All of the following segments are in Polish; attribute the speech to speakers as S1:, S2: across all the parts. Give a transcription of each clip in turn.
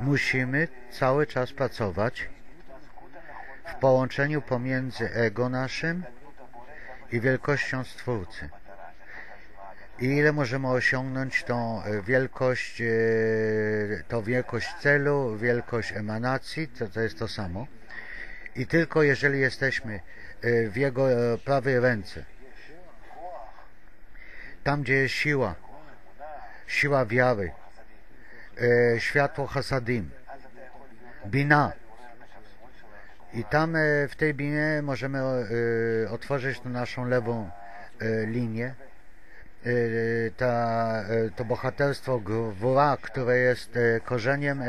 S1: musimy cały czas pracować w połączeniu pomiędzy ego naszym i wielkością Stwórcy. I ile możemy osiągnąć tą e, wielkość, e, tą wielkość celu, wielkość emanacji, to, to jest to samo. I tylko jeżeli jesteśmy e, w Jego prawej ręce, tam gdzie jest siła, siła wiary, światło hasadim, bina, i tam w tej binie możemy otworzyć tą naszą lewą linię, ta, to bohaterstwo gwura, które jest korzeniem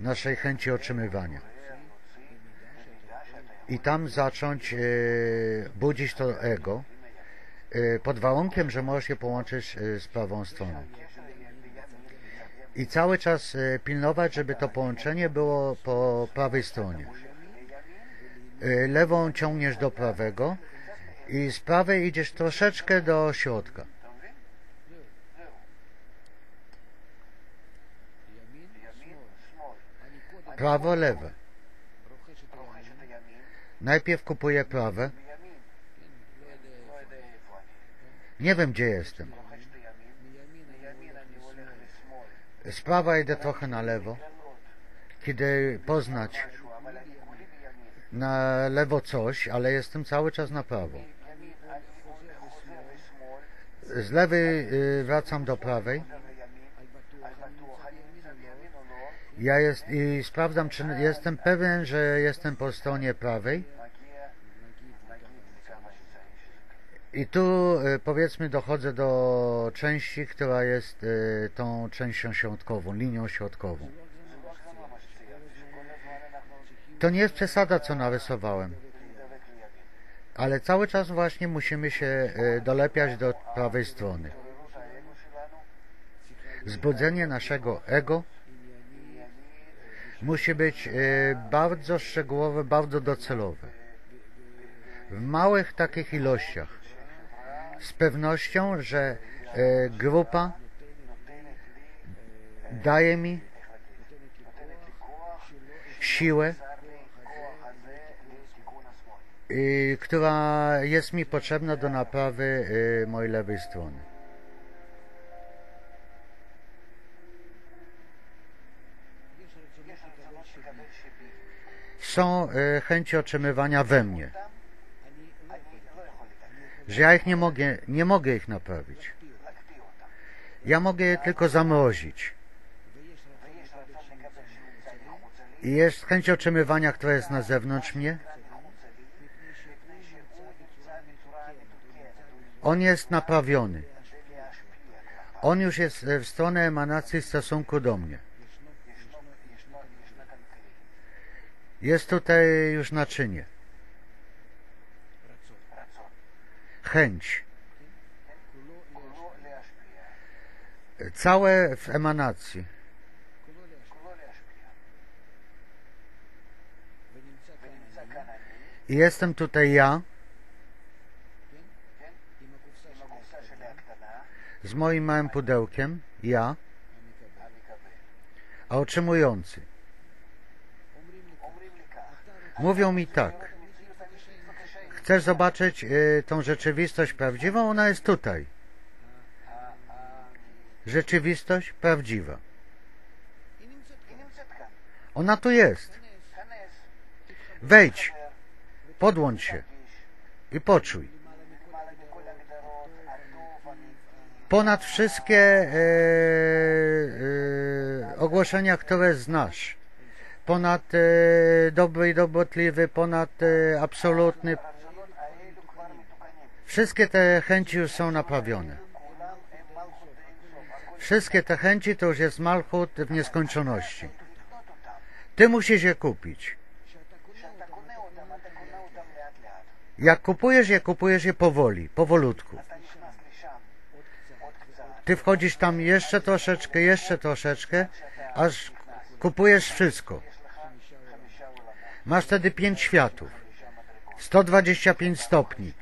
S1: naszej chęci otrzymywania. I tam zacząć budzić to ego, pod warunkiem, że możesz je połączyć z prawą stroną. I cały czas pilnować, żeby to połączenie było po prawej stronie. Lewą ciągniesz do prawego i z prawej idziesz troszeczkę do środka. Prawo, lewe. Najpierw kupuję prawe. Nie wiem, gdzie jestem. Z prawa idę trochę na lewo. Kiedy poznać na lewo coś, ale jestem cały czas na prawo. Z lewej wracam do prawej. Ja jest i sprawdzam, czy jestem pewien, że jestem po stronie prawej. I tu powiedzmy dochodzę do części, która jest tą częścią środkową, linią środkową. To nie jest przesada, co narysowałem. Ale cały czas właśnie musimy się dolepiać do prawej strony. Zbudzenie naszego ego musi być bardzo szczegółowe, bardzo docelowe. W małych takich ilościach. Z pewnością, że grupa daje mi siłę, która jest mi potrzebna do naprawy mojej lewej strony. Są chęci otrzymywania we mnie, że ja ich nie mogę, nie mogę ich naprawić. Ja mogę je tylko zamrozić. I jest chęć otrzymywania, która jest na zewnątrz mnie. On jest naprawiony. On już jest w stronę emanacji w stosunku do mnie. Jest tutaj już naczynie. Chęć. Całe w emanacji. Jestem tutaj ja z moim małym pudełkiem, ja, a otrzymujący. Mówią mi tak. Chcesz zobaczyć y, tą rzeczywistość prawdziwą? Ona jest tutaj. Rzeczywistość prawdziwa. Ona tu jest. Wejdź, podłącz się i poczuj. Ponad wszystkie e, e, ogłoszenia, które znasz, ponad e, dobry i dobrotliwy, ponad e, absolutny, wszystkie te chęci już są naprawione. Wszystkie te chęci to już jest malchut w nieskończoności. Ty musisz je kupić. Jak kupujesz je, kupujesz je powoli, powolutku. Ty wchodzisz tam jeszcze troszeczkę, jeszcze troszeczkę, aż kupujesz wszystko. Masz wtedy pięć światów. 125 stopni.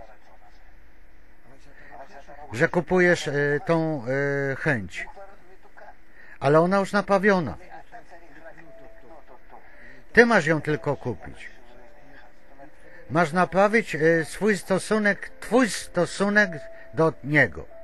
S1: Że kupujesz y, tą y, chęć. Ale ona już napawiona. Ty masz ją tylko kupić. Masz naprawić e, swój stosunek, twój stosunek do Niego.